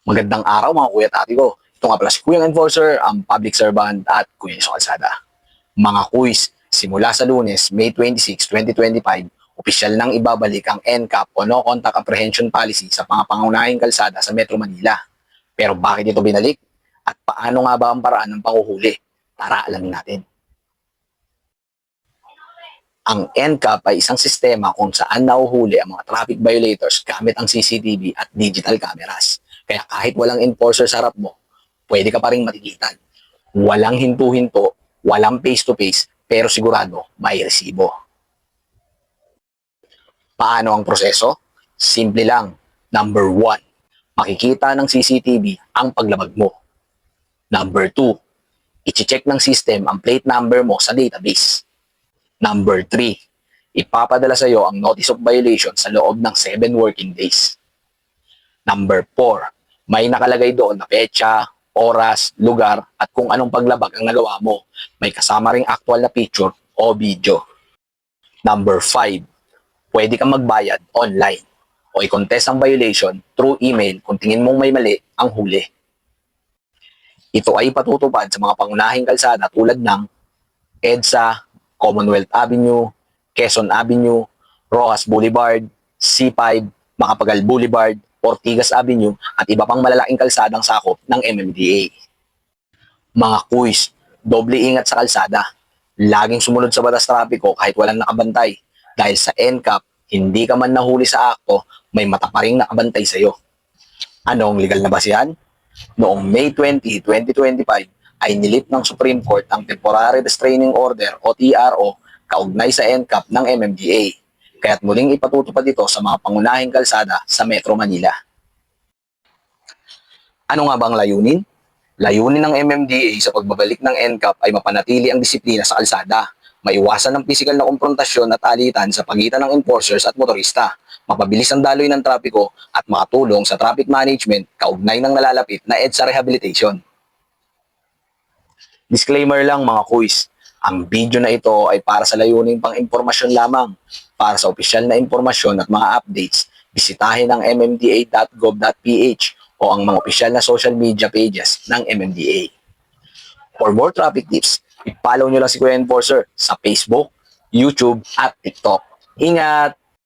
Magandang araw mga kuya at ate ko. Ito nga pala si Kuyang Enforcer, ang public servant at Kuya sa Kalsada. Mga kuys, simula sa lunes, May 26, 2025, opisyal nang ibabalik ang NCAP o No Contact Apprehension Policy sa mga pangunahing kalsada sa Metro Manila. Pero bakit ito binalik? At paano nga ba ang paraan ng panguhuli? Tara alamin natin. Ang NCAP ay isang sistema kung saan nauhuli ang mga traffic violators gamit ang CCTV at digital cameras. Kaya kahit walang enforcer sa harap mo, pwede ka pa rin matikitan. Walang hinto-hinto, walang face-to-face, pero sigurado may resibo. Paano ang proseso? Simple lang. Number one, makikita ng CCTV ang paglabag mo. Number two, i-check ng system ang plate number mo sa database. Number 3, ipapadala sa iyo ang notice of violation sa loob ng 7 working days. Number 4, may nakalagay doon na petsa, oras, lugar, at kung anong paglabag ang nagawa mo. May kasama ring actual na picture o video. Number 5, pwede kang magbayad online o i-contest ang violation through email kung tingin mong may mali ang huli. Ito ay patutupad sa mga pangunahing kalsada tulad ng EDSA, Commonwealth Avenue, Quezon Avenue, Rojas Boulevard, C5, Makapagal Boulevard, Ortigas Avenue at iba pang malalaking kalsadang sakop ng MMDA. Mga kuys, doble ingat sa kalsada. Laging sumunod sa batas trapiko kahit walang nakabantay. Dahil sa NCAP, hindi ka man nahuli sa akto, may mata pa rin nakabantay sa'yo. Ano ang legal na basihan? Noong May 20, 2025, ay nilip ng Supreme Court ang Temporary Restraining Order o TRO kaugnay sa NCAP ng MMDA. Kaya't muling ipatutupad ito sa mga pangunahing kalsada sa Metro Manila. Ano nga ba ang layunin? Layunin ng MMDA sa pagbabalik ng NCAP ay mapanatili ang disiplina sa kalsada, maiwasan ang pisikal na konfrontasyon at alitan sa pagitan ng enforcers at motorista, mapabilis ang daloy ng trapiko at makatulong sa traffic management kaugnay ng nalalapit na EDSA rehabilitation. Disclaimer lang mga kuys, ang video na ito ay para sa layuning pang impormasyon lamang. Para sa opisyal na impormasyon at mga updates, bisitahin ang mmda.gov.ph o ang mga opisyal na social media pages ng MMDA. For more traffic tips, i-follow nyo lang si Kuya Enforcer sa Facebook, YouTube at TikTok. Ingat!